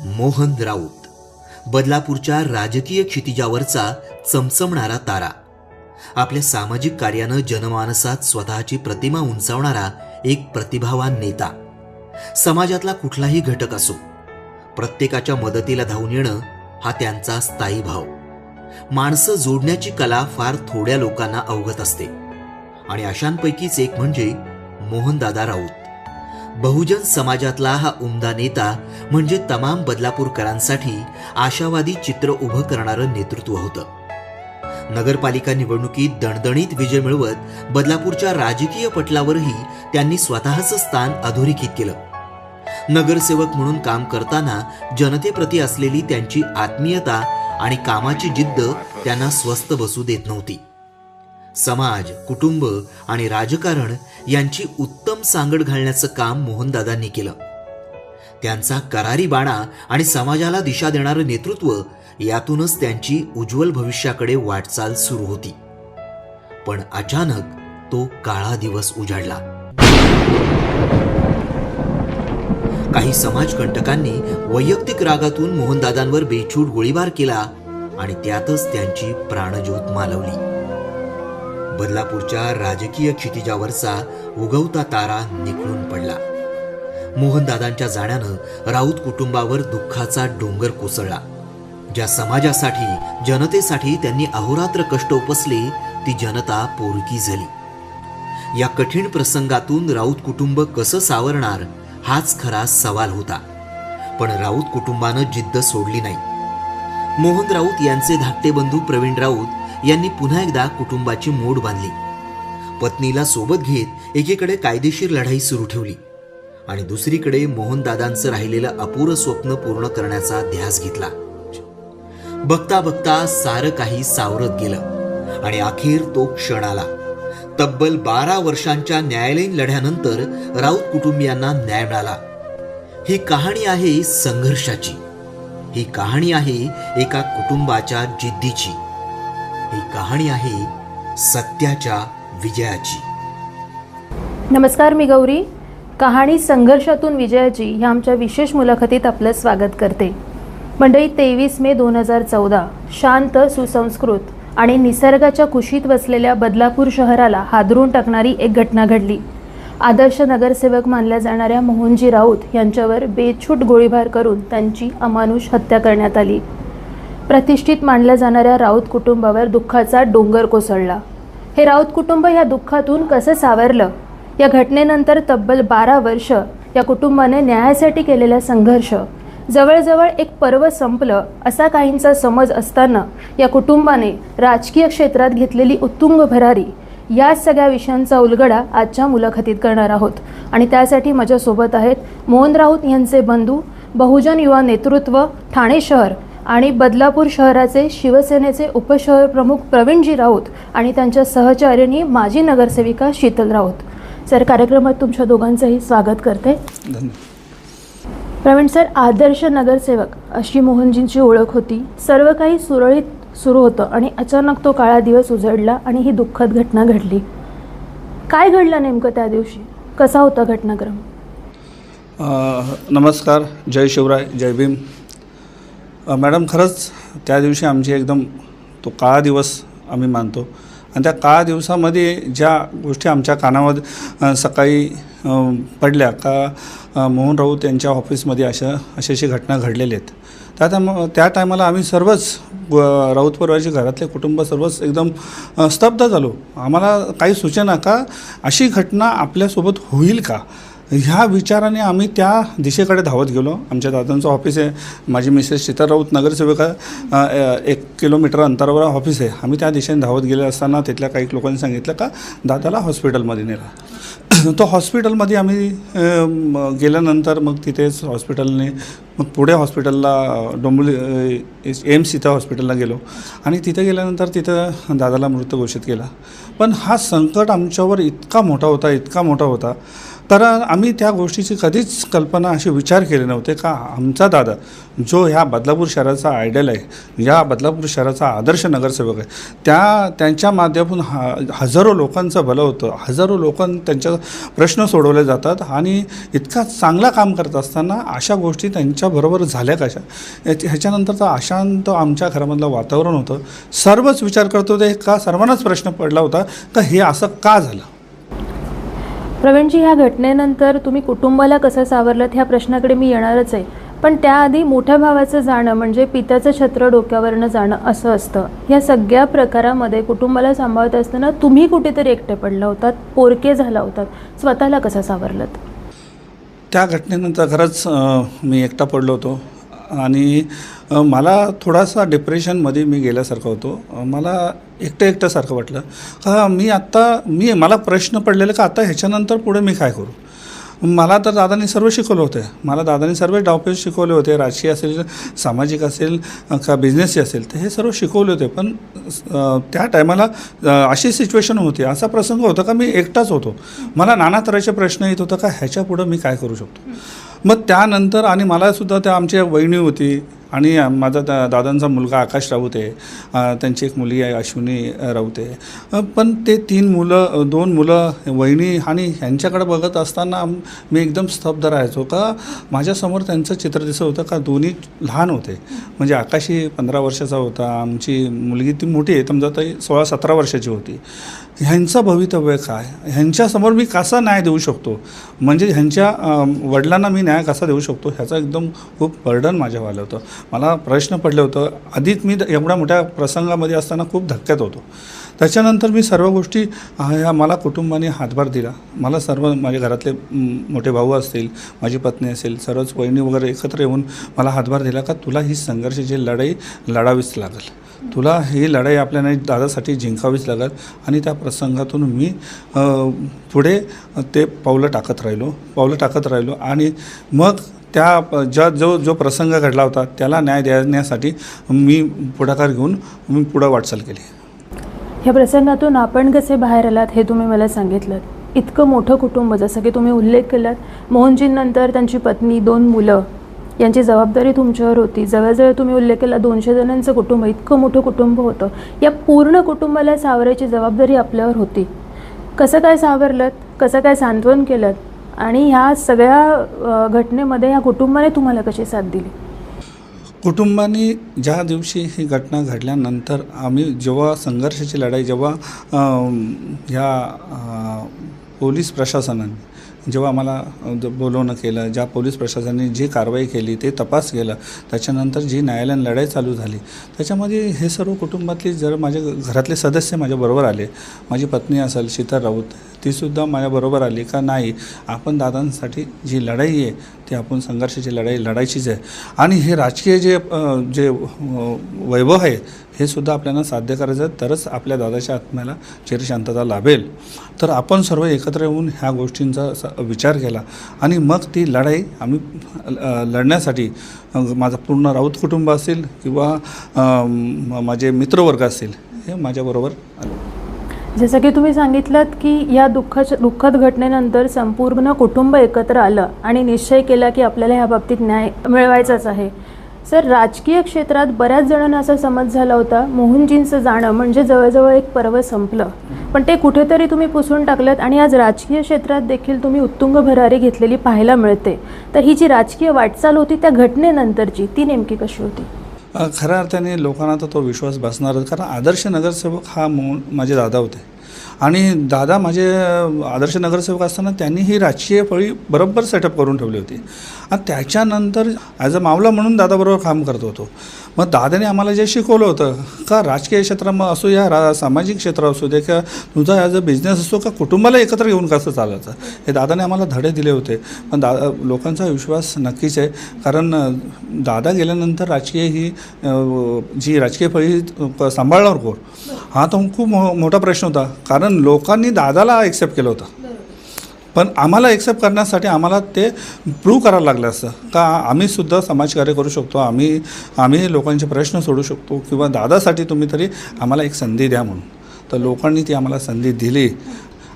मोहन राऊत बदलापूरच्या राजकीय क्षितिजावरचा चमचमणारा तारा. आपल्या सामाजिक कार्यानं जनमानसात स्वतःची प्रतिमा उंचावणारा एक प्रतिभावान नेता. समाजातला कुठलाही घटक असो प्रत्येकाच्या मदतीला धावून येणं हा त्यांचा स्थायी भाव. माणसं जोडण्याची कला फार थोड्या लोकांना अवगत असते. आणि अशांपैकीच एक म्हणजे मोहनदादा राऊत. बहुजन समाजातला हा उमदा नेता म्हणजे तमाम बदलापूरकरांसाठी आशावादी चित्र उभं करणारं नेतृत्व होतं. नगरपालिका निवडणुकीत दणदणीत विजय मिळवत बदलापूरच्या राजकीय पटलावरही त्यांनी स्वतःचं स्थान अधोरेखित केलं. नगरसेवक म्हणून काम करताना जनतेप्रती असलेली त्यांची आत्मीयता आणि कामाची जिद्द त्यांना स्वस्थ बसू देत नव्हती. समाज कुटुंब आणि राजकारण यांची उत्तम सांगड घालण्याचं काम मोहनदादांनी केलं. त्यांचा करारी बाणा आणि समाजाला दिशा देणारं नेतृत्व यातूनच त्यांची उज्ज्वल भविष्याकडे वाटचाल सुरू होती. पण अचानक तो काळा दिवस उजाडला. काही समाजकंटकांनी वैयक्तिक रागातून मोहनदादांवर बेछूट गोळीबार केला आणि त्यातच त्यांची प्राणज्योत मालवली. बदलापूरच्या राजकीय क्षितिजावरचा उगवता तारा निखळून पडला. मोहनदादांच्या जाण्यानं राऊत कुटुंबावर दुःखाचा डोंगर कोसळला. ज्या समाजासाठी जनतेसाठी त्यांनी अहोरात्र कष्ट उपसले ती जनता पोरकी झाली. या कठीण प्रसंगातून राऊत कुटुंब कसं सावरणार हाच खरा सवाल होता. पण राऊत कुटुंबानं जिद्द सोडली नाही. मोहन राऊत यांचे धाकटे बंधू प्रवीण राऊत यांनी पुन्हा एकदा कुटुंबाची मोड बांधली. पत्नीला सोबत घेत एकीकडे कायदेशीर लढाई सुरू ठेवली आणि दुसरीकडे मोहनदादांचं राहिलेलं अपुरं स्वप्न पूर्ण करण्याचा ध्यास घेतला. बघता बघता सारं काही सावरत गेलं आणि अखेर तो क्षण आला. तब्बल बारा वर्षांच्या न्यायालयीन लढ्यानंतर राऊत कुटुंबियांना न्याय मिळाला. ही कहाणी आहे संघर्षाची. ही कहाणी आहे एका कुटुंबाच्या जिद्दीची. ही कहाणी आहे सत्याच्या विजयाची. नमस्कार मी गौरी. कहाणी संघर्षातून विजयाची ह्या आमच्या विशेष मुलाखतीत आपलं स्वागत करते. मंडळी तेवीस मे दोन हजार चौदा शांत सुसंस्कृत आणि निसर्गाच्या कुशीत वसलेल्या बदलापूर शहराला हादरून टाकणारी एक घटना घडली. आदर्श नगरसेवक मानल्या जाणाऱ्या मोहनजी राऊत यांच्यावर बेछूट गोळीबार करून त्यांची अमानुष हत्या करण्यात आली. प्रतिष्ठित मानल्या जाणाऱ्या राऊत कुटुंबावर दुःखाचा डोंगर कोसळला. हे राऊत कुटुंब या दुःखातून कसं सावरलं? या घटनेनंतर तब्बल बारा वर्ष या कुटुंबाने न्यायासाठी केलेला संघर्ष जवळजवळ एक पर्व संपलं असा काहींचा समज असताना या कुटुंबाने राजकीय क्षेत्रात घेतलेली उत्तुंग भरारी या सगळ्या विषयांचा उलगडा आजच्या मुलाखतीत करणार आहोत. आणि त्यासाठी माझ्यासोबत आहेत मोहन राऊत यांचे बंधू बहुजन युवा नेतृत्व ठाणे शहर आणि बदलापूर शहराचे शिवसेनेचे उपशहर प्रमुख प्रवीणजी राऊत आणि त्यांच्या सहचारिणी माजी नगरसेविका शीतल राऊत. सर कार्यक्रमात तुमच्या दोघांचंही स्वागत करते. प्रवीण सर आदर्श नगरसेवक अशी मोहनजींची ओळख होती. सर्व काही सुरळीत सुरू होतं आणि अचानक तो काळा दिवस उजडला आणि ही दुःखद घटना घडली. काय घडलं नेमकं त्या दिवशी? कसा होता घटनाक्रम? नमस्कार. जय शिवराय जय भीम. मॅडम खरंच त्या दिवशी आमची एकदम तो काळा दिवस आम्ही मानतो. आणि त्या काळा दिवसामध्ये ज्या गोष्टी आमच्या कानामध्ये सकाळी पडल्या का मोहन राऊत यांच्या ऑफिसमध्ये अशा अशी अशी घटना घडलेल्या आहेत. त्या टायमा त्या टायमाला आम्ही सर्वच राऊत परिवाराचे घरातले कुटुंब सर्वच एकदम स्तब्ध झालो. आम्हाला काही सूचना का? अशी घटना आपल्यासोबत होईल का? ह्या विचाराने आम्ही त्या दिशेकडे धावत गेलो. आमच्या दादांचं ऑफिस आहे. माझी मिसेस शीतल राऊत नगरसेविका एक किलोमीटर अंतरावर ऑफिस आहे. आम्ही त्या दिशेने धावत गेले असताना तिथल्या काही लोकांनी सांगितलं का दादाला हॉस्पिटलमध्ये नेला. तो हॉस्पिटलमध्ये आम्ही गेल्यानंतर मग तिथेच हॉस्पिटलने मग पुढे हॉस्पिटलला अ, डोंबिवली एम्स इथं हॉस्पिटलला गेलो. आणि तिथं गेल्यानंतर तिथं दादाला मृत घोषित केला. पण हा संकट आमच्यावर इतका मोठा होता इतका मोठा होता तर आम्ही त्या गोष्टीची कधीच कल्पना अशी विचार केले नव्हते का आमचा दादा जो ह्या बदलापूर शहराचा आयडल आहे या बदलापूर शहराचा आदर्श नगरसेवक आहे त्या त्यांच्या माध्यमातून हा हजारो लोकांचं भलं होतं हजारो लोक त्यांच्या प्रश्न सोडवले जातात आणि इतका चांगला काम करत असताना अशा गोष्टी त्यांच्याबरोबर झाल्या कशा? ह्याच्यानंतर ह्याच्यानंतरचं अशांत आमच्या घरामधलं वातावरण होतं. सर्वच विचार करत होते का सर्वांनाच प्रश्न पडला होता का हे असं का झालं? प्रवीणजी ह्या घटनेनंतर तुम्ही कुटुंबाला कसं सावरलं ह्या प्रश्नाकडे मी येणारच आहे. पण त्याआधी मोठ्या भावाचं जाणं म्हणजे पित्याचं छत्र डोक्यावरनं जाणं असं असतं. या सगळ्या प्रकारामध्ये कुटुंबाला सांभाळत असताना तुम्ही कुठेतरी एकटे पडला होतात पोरके झाला होतात. स्वतःला कसं सावरलं त्या घटनेनंतर खरंच मी एकटा पडलो होतो. आणि मला थोडासा डिप्रेशनमध्ये मी गेल्यासारखं होतो. मला एकटं एकट्यासारखं वाटलं. का मी आत्ता मी मला प्रश्न पडलेले का आता ह्याच्यानंतर पुढे मी काय करू? मला तर दादांनी सर्व शिकवलं होतं. मला दादांनी सर्व डावपेच शिकवले होते राजकीय असेल सामाजिक असेल का बिझनेसची असेल तर हे सर्व शिकवले होते. पण त्या टायमाला अशी सिच्युएशन होती. असा प्रसंग होता का मी एकटाच होतो. मला नाना तऱ्हेचे प्रश्न येत होता का ह्याच्या पुढं मी काय करू शकतो? मग त्यानंतर आणि मलासुद्धा त्या आमची वहिनी होती आणि माझा त्या दादांचा मुलगा आकाश राऊत आहे. त्यांची एक मुलगी आहे अश्विनी राऊत आहे. पण ते तीन मुलं दोन मुलं वहिनी आणि ह्यांच्याकडे बघत असताना मी एकदम स्तब्ध राहायचो का माझ्यासमोर त्यांचं चित्र दिसत होतं का दोन्ही लहान होते. म्हणजे आकाशी पंधरा वर्षाचा होता आमची मुलगी ती मोठी आहे समजा ती सोळा सतरा वर्षाची होती. ह्यांचं भवितव्य काय? ह्यांच्यासमोर मी कसा न्याय देऊ शकतो? म्हणजे ह्यांच्या वडिलांना मी न्याय कसा देऊ शकतो? ह्याचा एकदम खूप बर्डन माझ्यावालं होतं. मला प्रश्न पडले होतं. आधीच मी एवढ्या मोठ्या प्रसंगामध्ये असताना खूप धक्क्यात होतो. त्याच्यानंतर मी सर्व गोष्टी ह्या मला कुटुंबाने हातभार दिला. मला सर्व माझ्या घरातले मोठे भाऊ असतील माझी पत्नी असेल सर्वच वहिनी वगैरे एकत्र येऊन मला हातभार दिला का तुला ही संघर्षाची लढाई लढावीच लागेल. तुला ही लढाई आपल्याला दादासाठी जिंकावीच लागत आणि त्या प्रसंगातून मी पुढे ते पावलं टाकत राहिलो पावलं टाकत राहिलो. आणि मग त्या ज्या जो जो प्रसंग घडला होता त्याला न्याय देण्यासाठी मी पुढाकार घेऊन मी पुढं वाटचाल केली. ह्या प्रसंगातून आपण कसे बाहेर आलात हे तुम्ही मला सांगितलं. इतकं मोठं कुटुंब जसं की तुम्ही उल्लेख केलात मोहनजींनंतर त्यांची पत्नी दोन मुलं यांची जबाबदारी तुमच्यावर होती. जवळजवळ तुम्ही उल्लेख केला दोनशे जणांचं कुटुंब इतकं मोठं कुटुंब होतं. या पूर्ण कुटुंबाला सावरायची जबाबदारी आपल्यावर होती. कसं काय सावरलं कसं काय सांत्वन केलं? आणि ह्या सगळ्या घटनेमध्ये ह्या कुटुंबाने तुम्हाला कशी साथ दिली? कुटुंबाने ज्या दिवशी ही घटना घडल्यानंतर आम्ही जेव्हा संघर्षाची लढाई जेव्हा ह्या पोलीस प्रशासनाने जेव्हा आम्हाला बोलवणं केलं ज्या पोलीस प्रशासनाने जी कारवाई केली ते तपास केला त्याच्यानंतर जी न्यायालयीन लढाई चालू झाली त्याच्यामध्ये हे सर्व कुटुंबातले जर माझ्या घरातले सदस्य माझ्याबरोबर आले माझी पत्नी असेल शीतल राऊत तीसुद्धा माझ्याबरोबर आली का नाही आपण दादांसाठी जी लढाई आहे ती आपण संघर्षाची लढाई लढायचीच आहे. आणि हे राजकीय जे जे वैभव आहे हे सुद्धा आपल्याला साध्य करायचं तरच आपल्या दादाच्या आत्म्याला चिरशांतता लाभेल. तर आपण सर्व एकत्र येऊन ह्या गोष्टींचा स- विचार केला. आणि मग ती लढाई आम्ही लढण्यासाठी माझं पूर्ण राऊत कुटुंब असेल किंवा म- माझे मित्रवर्ग असतील हे माझ्याबरोबर आले. जसं की तुम्ही सांगितलं की या दुःखाच्या दुःखद घटनेनंतर संपूर्ण कुटुंब एकत्र आलं आणि निश्चय केला की आपल्याला ह्या बाबतीत न्याय मिळवायचाच आहे. सर राजकीय क्षेत्रात बऱ्याच जणांना असा समज झाला होता मोहनजींचं जाणं म्हणजे जवळजवळ एक पर्व संपलं. पण ते कुठेतरी तुम्ही पुसून टाकलं आणि आज राजकीय क्षेत्रात देखील तुम्ही उत्तुंग भरारी घेतलेली पाहायला मिळते. तर ही जी राजकीय वाटचाल होती त्या घटनेनंतरची ती नेमकी कशी होती? खऱ्या अर्थाने लोकांना तर तो विश्वास बसणारच. कारण आदर्श नगरसेवक हा मो माझे दादा होते. आणि दादा माझे आदर्श नगरसेवक असताना त्यांनी ही राजकीय फळी बरोबर सेटअप करून ठेवली होती. आणि त्याच्यानंतर ॲज अ मावला म्हणून दादाबरोबर काम करत होतो. मग दादाने आम्हाला जे शिकवलं होतं का राजकीय क्षेत्रामध्ये असू असो या रा सामाजिक क्षेत्र असू दे का तुझा ॲज अ बिझनेस असो का कुटुंबाला एकत्र घेऊन कसं चालायचं हे दादाने आम्हाला धडे दिले होते. पण दा लोकांचा विश्वास नक्कीच आहे. कारण दादा गेल्यानंतर राजकीय ही जी राजकीय फळी सांभाळणार कोण? हा तो खूप मो मोठा प्रश्न होता. कारण लोकांनी दादाला एक्सेप्ट केलं होतं. पण आम्हाला एक्सेप्ट करण्यासाठी आम्हाला ते प्रूव्ह करायला लागलं असतं. का आम्हीसुद्धा समाजकार्य करू शकतो आम्ही आम्ही लोकांचे प्रश्न सोडू शकतो किंवा दादासाठी तुम्ही तरी आम्हाला एक संधी द्या म्हणून. तर लोकांनी ती आम्हाला संधी दिली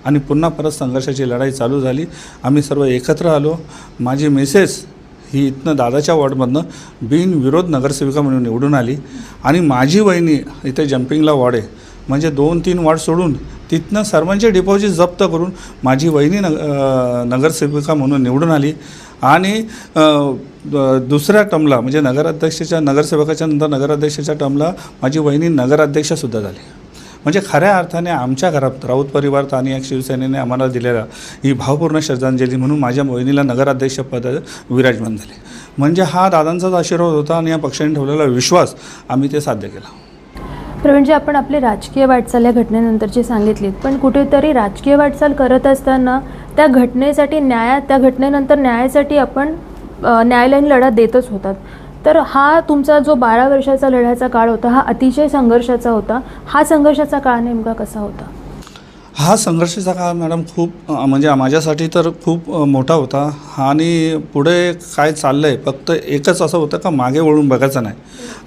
आणि पुन्हा परत संघर्षाची लढाई चालू झाली. आम्ही सर्व एकत्र आलो. माझी मिसेस ही इथनं दादाच्या वॉर्डमधनं बिनविरोध नगरसेविका म्हणून निवडून आली. आणि माझी वहिनी इथे जम्पिंगला वॉर्ड आहे. म्हणजे दोन तीन वॉर्ड सोडून तिथनं सर्वांचे डिपॉझिट जप्त करून माझी वहिनी नग नगरसेविका म्हणून निवडून आली. आणि दुसऱ्या टर्मला म्हणजे नगराध्यक्षाच्या नगरसेवकाच्या नंतर नगराध्यक्षाच्या टर्मला माझी वहिनी नगराध्यक्षसुद्धा झाली. म्हणजे खऱ्या अर्थाने आमच्या घरात राऊत परिवार आणि एक शिवसेनेने आम्हाला दिलेला ही भावपूर्ण श्रद्धांजली म्हणून माझ्या मोहिनीला नगराध्यक्षपद विराजमान झाले. म्हणजे हा दादांचाच आशीर्वाद होता आणि या पक्षाने ठेवलेला विश्वास आम्ही ते साध्य केला. म्हणजे आपण आपली राजकीय वाटचाल या घटनेनंतरची सांगितलीत पण कुठेतरी राजकीय वाटचाल करत असताना त्या घटनेसाठी न्याया त्या घटनेनंतर न्यायासाठी आपण न्यायालयीन लढा देतच होतात. तर हा तुमचा जो बारा वर्षाचा लढ्याचा काळ होता हा अतिशय संघर्षाचा होता. हा संघर्षाचा काळ नेमका कसा होता? हा संघर्षाचा काळ मॅडम खूप म्हणजे माझ्यासाठी तर खूप मोठा होता. आणि पुढे काय चाललं आहे फक्त एकच असं होतं का मागे वळून बघायचं नाही.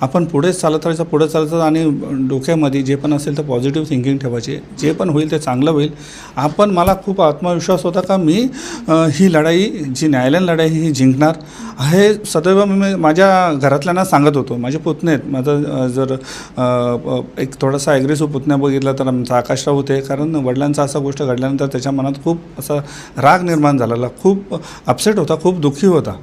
आपण पुढेच चालत राहायचं पुढे चालत आणि डोक्यामध्ये जे पण असेल तर पॉझिटिव्ह थिंकिंग ठेवायचे. जे पण होईल ते चांगलं होईल. आपण मला खूप आत्मविश्वास होता का मी ही लढाई जी न्यायालयीन लढाई ही जिंकणार. हे सदैव मी माझ्या घरातल्यांना सांगत होतो. माझे पुतणे आहेत. माझं जर एक थोडासा ॲग्रेसिव्ह पुतण्या बघितला तर आमचा आकाशराव होते. कारण वडिलांचा असा गोष्ट घडल्यानंतर त्याच्या मनात खूप असा राग निर्माण झालेला खूप अपसेट होता खूप दुःखी होता.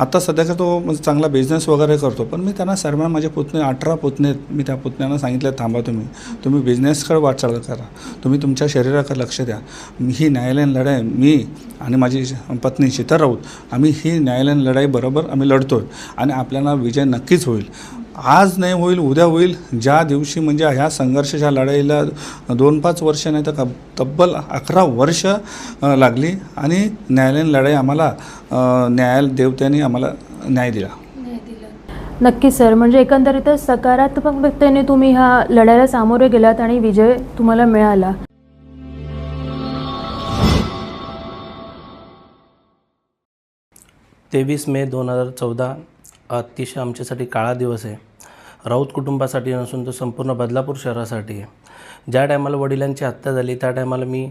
आता सध्या का तो म्हणजे चांगला बिझनेस वगैरे करतो पण मी त्यांना सर्वांना माझे पुतणे अठरा पुतणे आहेत. मी त्या पुतण्यांना सांगितलं थांबा तुम्ही. तुम्ही बिझनेसकडे वाटचाल करा. तुम्ही तुमच्या शरीराकडे लक्ष द्या. ही न्यायालयीन लढाई मी आणि माझी पत्नी शीतल राऊत आम्ही ही न्यायालयीन लढाई बरोबर आम्ही लढतो आहे आणि आपल्याला विजय नक्कीच होईल. आज नाही होईल उद्या होईल. ज्या दिवशी म्हणजे ह्या संघर्षाच्या लढाईला दोन पाच वर्ष नाही तर तब्बल अकरा वर्ष लागली आणि न्यायालयीन लढाई आम्हाला न्यायाल देवत्यांनी आम्हाला न्याय दिला. नक्कीच सर. म्हणजे एकंदरीतच सकारात्मकतेने तुम्ही ह्या लढ्याला सामोरे गेलात आणि विजय तुम्हाला मिळाला. तेवीस मे दोन हजार चौदा अतिशय आमच्यासाठी काळा दिवस आहे. राऊत कुटुंबासाठी नसून तो संपूर्ण बदलापूर शहरासाठी आहे. ज्या टायमाला वडिलांची हत्या झाली त्या टायमाला मी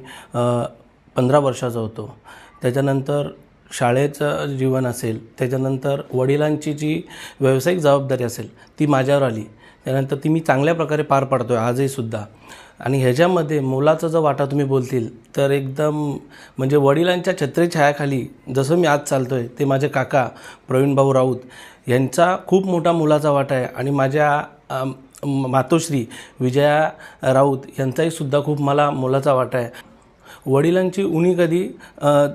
पंधरा वर्षाचा होतो. त्याच्यानंतर शाळेचं जीवन असेल त्याच्यानंतर वडिलांची जी व्यावसायिक जबाबदारी असेल ती माझ्यावर आली. त्यानंतर ती मी चांगल्या प्रकारे पार पाडतो आहे आजही सुद्धा. आणि ह्याच्यामध्ये मोलाचा जो वाटा तुम्ही बोलतील तर एकदम म्हणजे वडिलांच्या छत्रेछायाखाली जसं मी आज चालतो आहे ते माझे काका प्रवीणभाऊ राऊत यांचा खूप मोठा मोलाचा वाटा आहे. आणि माझ्या मातोश्री विजया राऊत यांचाही सुद्धा खूप मला मोलाचा वाटा आहे. वडिलांची उणी कधी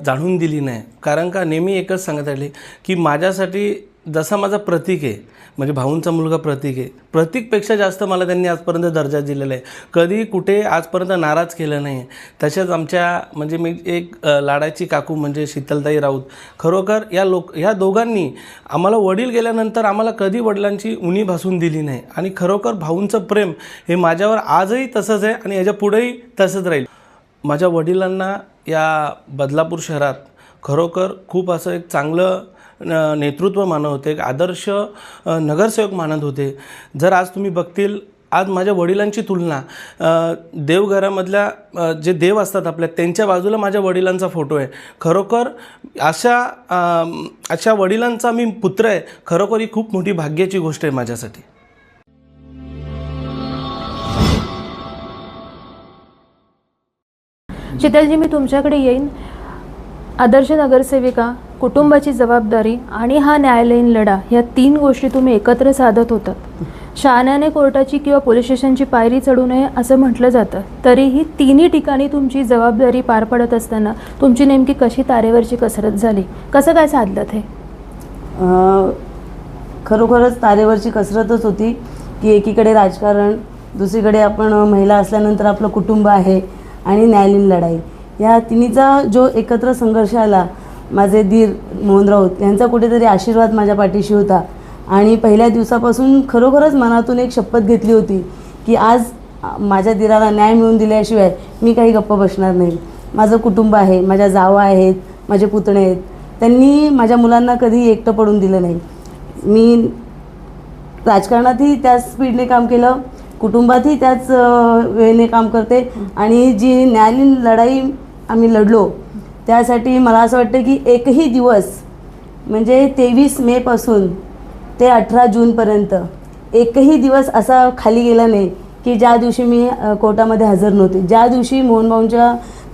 जाणून दिली नाही. कारण का नेहमी एकच सांगत आले की माझ्यासाठी जसा माझा प्रतीक आहे म्हणजे भाऊंचा मुलगा प्रतीक आहे. प्रतीकपेक्षा जास्त मला त्यांनी आजपर्यंत दर्जा दिलेला आहे. कधी कुठे आजपर्यंत नाराज केलं नाही. तसेच आमच्या म्हणजे मी एक लाडाची काकू म्हणजे शीतलताई राऊत खरोखर या लोक ह्या दोघांनी आम्हाला वडील गेल्यानंतर आम्हाला कधी वडिलांची उणी भासून दिली नाही. आणि खरोखर भाऊंचं प्रेम हे माझ्यावर आजही तसंच आहे आणि याच्या पुढेही तसंच राहील. माझ्या वडिलांना या बदलापूर शहरात खरोखर खूप असं एक चांगलं नेतृत्व मानत होते एक आदर्श नगरसेवक मानत होते. जर आज तुम्ही बघतील आज माझ्या वडिलांची तुलना देवघरामधल्या जे देव असतात आपल्या त्यांच्या बाजूला माझ्या वडिलांचा फोटो आहे. खरोखर अशा अशा वडिलांचा मी पुत्र आहे खरोखर ही खूप मोठी भाग्याची गोष्ट आहे माझ्यासाठी. शीतलजी मी तुमच्याकडे येईन. आदर्श नगरसेविका कुटुंबाची जबाबदारी आणि हा न्यायालयीन लढा या तीन गोष्टी तुम्ही एकत्र साधत होतात. शहाण्याने कोर्टाची किंवा पोलीस स्टेशनची पायरी चढू नये असं म्हटलं जातं. तरीही तिन्ही ठिकाणी तुमची जबाबदारी पार पडत असताना तुमची नेमकी कशी तारेवरची कसरत झाली? कसं काय साधलं ते? खरोखरच तारेवरची कसरतच होती की एकीकडे राजकारण दुसरीकडे आपण महिला असल्यानंतर आपलं कुटुंब आहे आणि न्यायालयीन लढाई. या तिन्हीचा जो एकत्र संघर्ष आला माझे धीर मोहन राऊत यांचा कुठेतरी आशीर्वाद माझ्या पाठीशी होता. आणि पहिल्या दिवसापासून खरोखरच मनातून एक शपथ घेतली होती की आज माझ्या दिराला न्याय मिळून दिल्याशिवाय मी काही गप्प बसणार नाही. माझं कुटुंब आहे माझ्या जावा आहेत माझे पुतणे आहेत. त्यांनी माझ्या मुलांना कधी एकटं पडून दिलं नाही. मी राजकारणातही त्याच स्पीडने काम केलं कुटुंबातही त्याच वेळेने काम करते. आणि जी न्यायालयीन लढाई आम्ही लढलो त्यासाठी मला असं वाटतं की एकही दिवस म्हणजे तेवीस मेपासून ते अठरा जूनपर्यंत एकही दिवस असा खाली गेला नाही की ज्या दिवशी मी कोर्टामध्ये हजर नव्हते. ज्या दिवशी मोहनभाऊंच्या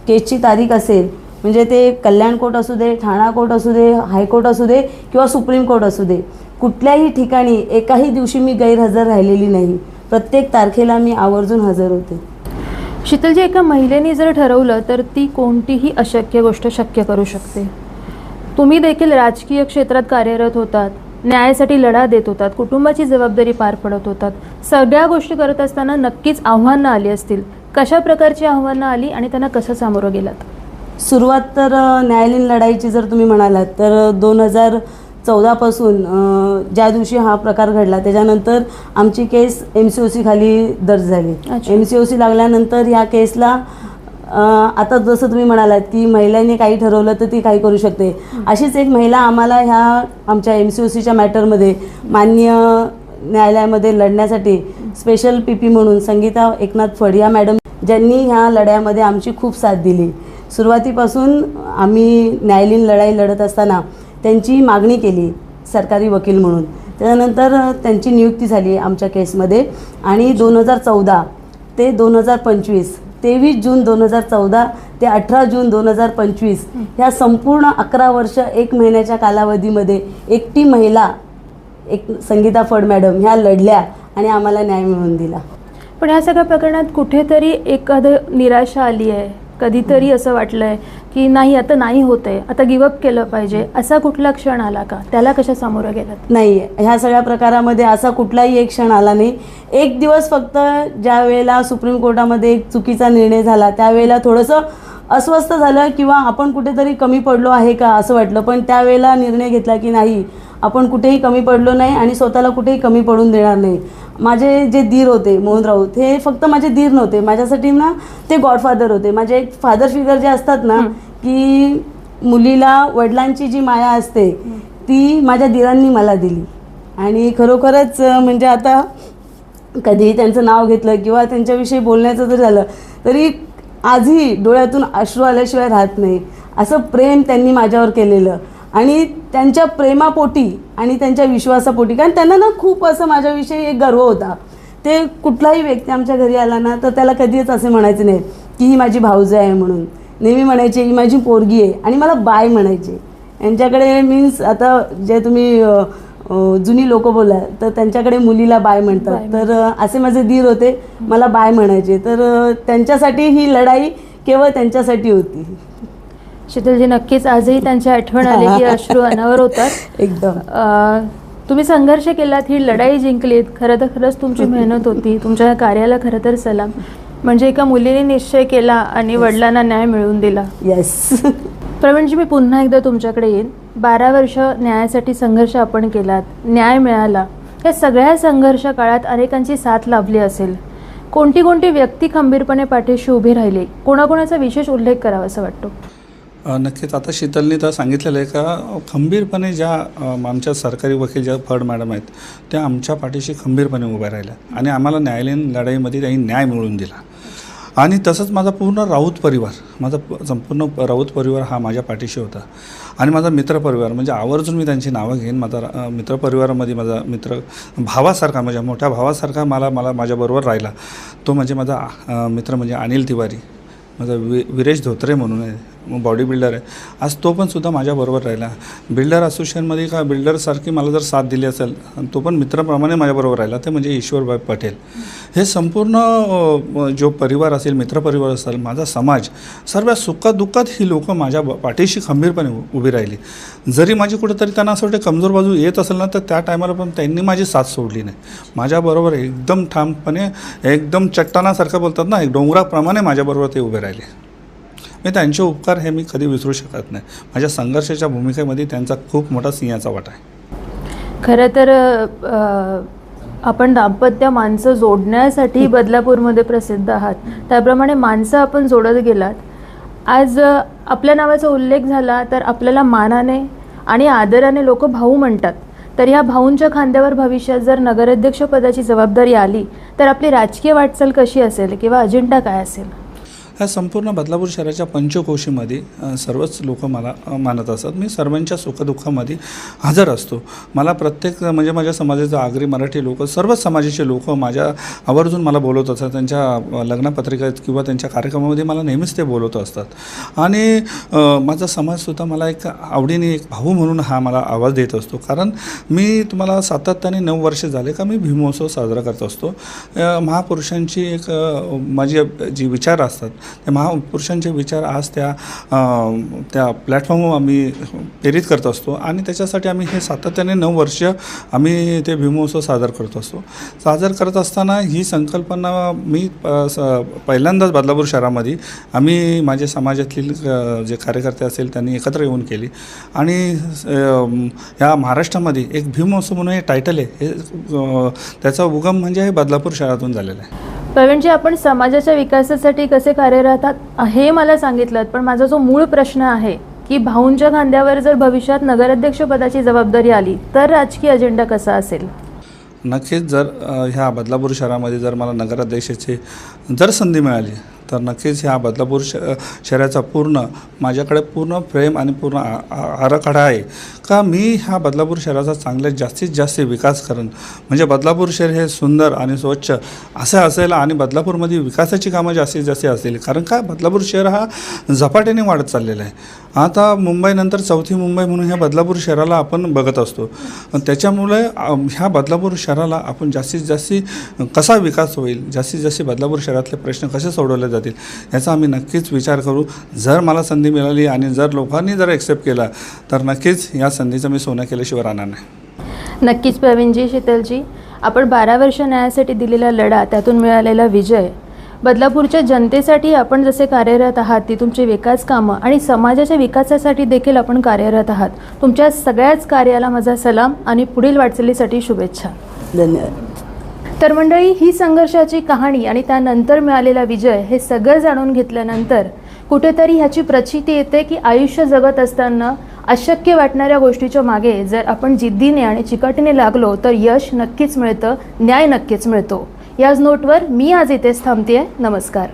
केसची तारीख असेल म्हणजे ते कल्याण कोर्ट असू दे ठाणा कोर्ट असू दे हायकोर्ट असू दे किंवा सुप्रीम कोर्ट असू दे कुठल्याही ठिकाणी एकाही दिवशी मी गैरहजर राहिलेली नाही. प्रत्येक तारखेला मी आवर्जून हजर होते. शीतलजी एका महिलेने जर ठरवलं तर ती कोणतीही अशक्य गोष्ट शक्य करू शकते. तुम्ही देखील राजकीय क्षेत्रात कार्यरत होतात न्यायासाठी लढा देत होतात कुटुंबाची जबाबदारी पार पडत होतात. सगळ्या गोष्टी करत असताना नक्कीच आव्हानं आली असतील. कशा प्रकारची आव्हानं आली आणि त्यांना कसं सामोरं गेलात? सुरुवात तर न्यायालयीन लढाईची जर तुम्ही म्हणालात तर दोन हजार चौदापासून ज्या दिवशी हा प्रकार घडला त्याच्यानंतर आमची case M C O C खाली दर्ज झाली. एम सी ओ सी लागल्यानंतर ह्या केसला आता जसं तुम्ही म्हणालात की महिलांनी काही ठरवलं तर ती काही करू शकते. अशीच एक महिला आम्हाला ह्या आमच्या एम सी ओ सीच्या मॅटरमध्ये मान्य न्यायालयामध्ये लढण्यासाठी स्पेशल पी पी म्हणून संगीता एकनाथ फड या मॅडम ज्यांनी ह्या लढ्यामध्ये आमची खूप साथ दिली. सुरुवातीपासून आम्ही न्यायालयीन लढाई लढत असताना त्यांची मागणी केली सरकारी वकील म्हणून. त्यानंतर त्यांची नियुक्ती झाली आमच्या केसमध्ये आणि दोन हजार चौदा ते दोन हजार पंचवीस तेवीस जून दोन हजार चौदा ते अठरा जून दोन हजार पंचवीस ह्या संपूर्ण अकरा वर्ष एक महिन्याच्या कालावधीमध्ये एकटी महिला एक संगीता फड मॅडम ह्या लढल्या आणि आम्हाला न्याय मिळवून दिला. पण ह्या सगळ्या प्रकरणात कुठेतरी एखादं निराशा आली आहे. कधीतरी असं वाटलं आहे की नाही आता नाही होत आहे आता गिवअप केलं पाहिजे असा कुठला क्षण आला का? त्याला कशा सामोरं गेलात नाही ह्या सगळ्या प्रकारामध्ये असा कुठलाही एक क्षण आला नाही. एक दिवस फक्त ज्या वेळेला सुप्रीम कोर्टामध्ये एक चुकीचा निर्णय झाला त्यावेळेला थोडंसं अस्वस्थ झालं किंवा आपण कुठेतरी कमी पडलो आहे का असं वाटलं पण त्यावेळेला निर्णय घेतला की नाही आपण कुठेही कमी पडलो नाही आणि स्वतःला कुठेही कमी पडून देणार नाही. माझे जे दीर होते मोहन राऊत हे फक्त माझे दीर नव्हते. माझ्यासाठी ना ते गॉडफादर होते. माझे एक फादर फिगर जे असतात ना की मुलीला वडिलांची जी माया असते ती माझ्या दिरांनी मला दिली. आणि खरोखरच म्हणजे आता कधीही त्यांचं नाव घेतलं किंवा त्यांच्याविषयी बोलण्याचं जर झालं तरी आजही डोळ्यातून अश्रू आल्याशिवाय राहत नाही. असं प्रेम त्यांनी माझ्यावर केलेलं. आणि त्यांच्या प्रेमापोटी आणि त्यांच्या विश्वासापोटी कारण त्यांना ना खूप असं माझ्याविषयी एक गर्व होता. ते कुठलाही व्यक्ती आमच्या घरी आला ना तर त्याला कधीच असे म्हणायचे नाही की ही माझी भाऊजी आहे म्हणून. नेहमी म्हणायचे ही माझी पोरगी आहे. आणि मला बाय म्हणायचे. यांच्याकडे मीन्स आता जे तुम्ही जुनी लोक बोला तर त्यांच्याकडे मुलीला बाय म्हणतात. तर असे माझे दीर होते. मला बाय म्हणायचे. तर त्यांच्यासाठी ही लढाई केवळ त्यांच्यासाठी होती. शीतलजी नक्कीच आजही त्यांची आठवण आली की अश्रू अनावर होतात. एकदम. तुम्ही संघर्ष केलात ही लढाई जिंकलीत खरं तर खरंच तुमची मेहनत होती तुमच्या कार्याला खरं तर सलाम. म्हणजे एका मुलीने निश्चय केला आणि वडिलांना न्याय मिळवून दिला. येस प्रवीणजी मी पुन्हा एकदा तुमच्याकडे येईन. बारा वर्ष न्यायासाठी संघर्ष आपण केलात न्याय मिळाला. या सगळ्या संघर्ष काळात अनेकांची साथ लाभली असेल. कोणती कोणती व्यक्ती खंबीरपणे पाठीशी उभी राहिली? कोणाकोणाचा विशेष उल्लेख करावा असं वाटतो? नक्कीच. आता शीतलनी तर सांगितलेलं आहे का खंबीरपणे ज्या आमच्या सरकारी वकील ज्या फड मॅडम आहेत त्या आमच्या पाठीशी खंबीरपणे उभ्या राहिल्या आणि आम्हाला न्यायालयीन लढाईमध्ये त्यांनी न्याय मिळवून दिला. आणि तसंच माझा पूर्ण राऊत परिवार माझा प- संपूर्ण राऊत परिवार हा माझ्या पाठीशी होता. आणि माझा मित्रपरिवार म्हणजे आवर्जून मी त्यांची नावं घेईन माझा मित्रपरिवारामध्ये माझा मित्र भावासारखा माझ्या मोठ्या भावासारखा मला मला माझ्याबरोबर राहिला. तो म्हणजे माझा मित्र म्हणजे अनिल तिवारी माझा वि विरेश धोत्रे म्हणून आहे. बॉडी बिल्डर आहे. आज तो पण सुद्धा माझ्याबरोबर राहिला. बिल्डर असोसिएशनमध्ये का बिल्डरसारखी मला जर साथ दिली असेल आणि तो पण मित्राप्रमाणे माझ्याबरोबर राहिला. ते म्हणजे ईश्वरभाई पटेल. हे संपूर्ण जो परिवार असेल मित्रपरिवार असेल माझा समाज सर्व सुखादुःखात ही लोकं माझ्या ब- पाठीशी खंबीरपणे उभी राहिली. जरी माझी कुठेतरी त्यांना असं वाटतं कमजोर बाजू येत असेल ना तर त्या टायमाला पण त्यांनी माझी साथ सोडली नाही. माझ्याबरोबर एकदम ठामपणे एकदम चट्टानासारखं बोलतात ना एक डोंगराप्रमाणे माझ्याबरोबर ते उभे राहिले. मी त्यांचे उपकार हे मी कधी विसरू शकत नाही. माझ्या संघर्षाच्या भूमिकेमध्ये त्यांचा खूप मोठा सिंहाचा वाटा आहे. खरं तर आपण दाम्पत्य माणसं जोडण्यासाठी बदलापूरमध्ये प्रसिद्ध आहात. त्याप्रमाणे माणसं आपण जोडत गेलात. आज आपल्या नावाचा उल्लेख झाला तर आपल्याला मानाने आणि आदराने लोक भाऊ म्हणतात. तर ह्या भाऊंच्या खांद्यावर भविष्यात जर नगराध्यक्षपदाची जबाबदारी आली तर आपली राजकीय वाटचाल कशी असेल किंवा अजेंडा काय असेल? ह्या संपूर्ण बदलापूर शहराच्या पंचकोशीमध्ये सर्वच लोक मला मानत असतात. मी सर्वांच्या सुखदुःखामध्ये हजर असतो. मला प्रत्येक म्हणजे माझ्या समाजाचा आगरी मराठी लोक सर्वच समाजाचे लोक माझ्या आवर्जून मला बोलवत असतात. त्यांच्या लग्नपत्रिकेत किंवा त्यांच्या कार्यक्रमामध्ये मला नेहमीच ते बोलवत असतात. आणि माझा समाजसुद्धा मला एक आवडीने एक भाऊ म्हणून हा मला आवाज देत असतो. कारण मी तुम्हाला सातत्याने नऊ वर्ष झाले का मी भीमोत्सव साजरा करत असतो. महापुरुषांची एक माझी जी विचार असतात त्या महापुरुषांचे विचार आज त्या त्या प्लॅटफॉर्मवर आम्ही प्रेरित करत असतो. आणि त्याच्यासाठी आम्ही हे सातत्याने नऊ वर्ष आम्ही ते भीमोत्सव सादर करत असतो. सादर करत असताना ही संकल्पना मी पहिल्यांदाच बदलापूर शहरामध्ये आम्ही माझ्या समाजातील जे कार्यकर्ते असेल त्यांनी एकत्र येऊन केली. आणि ह्या या महाराष्ट्रामध्ये एक भीमोत्सव म्हणून हे टायटल आहे. हे त्याचा उगम म्हणजे हे बदलापूर शहरातून झालेला आहे. प्रवीणजी आपण समाजाच्या विकासासाठी कसे कार्यरत हे मला सांगितलं पण माझा जो मूळ प्रश्न आहे की भाऊंच्या खांद्यावर जर भविष्यात नगराध्यक्षपदाची जबाबदारी आली तर राजकीय अजेंडा कसा असेल? नक्कीच जर ह्या बदलापूर शहरामध्ये जर मला नगराध्यक्षाची जर संधी मिळाली तर नक्कीच ह्या बदलापूर श शहराचा पूर्ण माझ्याकडे पूर्ण प्रेम आणि पूर्ण आ- आराखडा आहे. का मी ह्या बदलापूर शहराचा चांगल्यात जास्तीत जास्त विकास करेन म्हणजे बदलापूर शहर हे सुंदर आणि स्वच्छ असं असेल आणि बदलापूरमध्ये विकासाची कामं जास्तीत जास्त असतील. कारण का? बदलापूर शहर हा झपाट्याने वाढत चाललेला आहे. आता मुंबईनंतर चौथी मुंबई म्हणून ह्या बदलापूर शहराला आपण बघत असतो. त्याच्यामुळे ह्या बदलापूर शहराला आपण जास्तीत जास्त कसा विकास होईल? जास्तीत जास्त बदलापूर शहरातले प्रश्न कसे सोडवले जातील. याचा आम्ही नक्कीच विचार करू. जर मला संधी मिळाली आणि जर लोकांनी जर एक्सेप्ट केला तर नक्कीच या संधीचं मी सोनं केल्याशिवाय राहणार नाही. नक्कीच प्रवीणजी शीतलजी. आपण बारा वर्ष न्यायासाठी दिलेला लढा त्यातून मिळालेला विजय. बदलापूरच्या जनतेसाठी आपण जसे कार्यरत आहात ती तुमची विकास कामं आणि समाजाच्या विकासासाठी देखील आपण कार्यरत आहात. तुमच्या सगळ्याच कार्याला माझा सलाम आणि पुढील वाटचालीसाठी शुभेच्छा. धन्यवाद. तर मंडळी ही संघर्षाची कहाणी आणि त्यानंतर मिळालेला विजय हे सगळं जाणून घेतल्यानंतर कुठेतरी ह्याची प्रचिती येते की आयुष्य जगत असताना अशक्य वाटणाऱ्या गोष्टीच्या मागे जर आपण जिद्दीने आणि चिकटीने लागलो तर यश नक्कीच मिळतं न्याय नक्कीच मिळतो. याच नोटवर मी आज इथेच थांबते नमस्कार.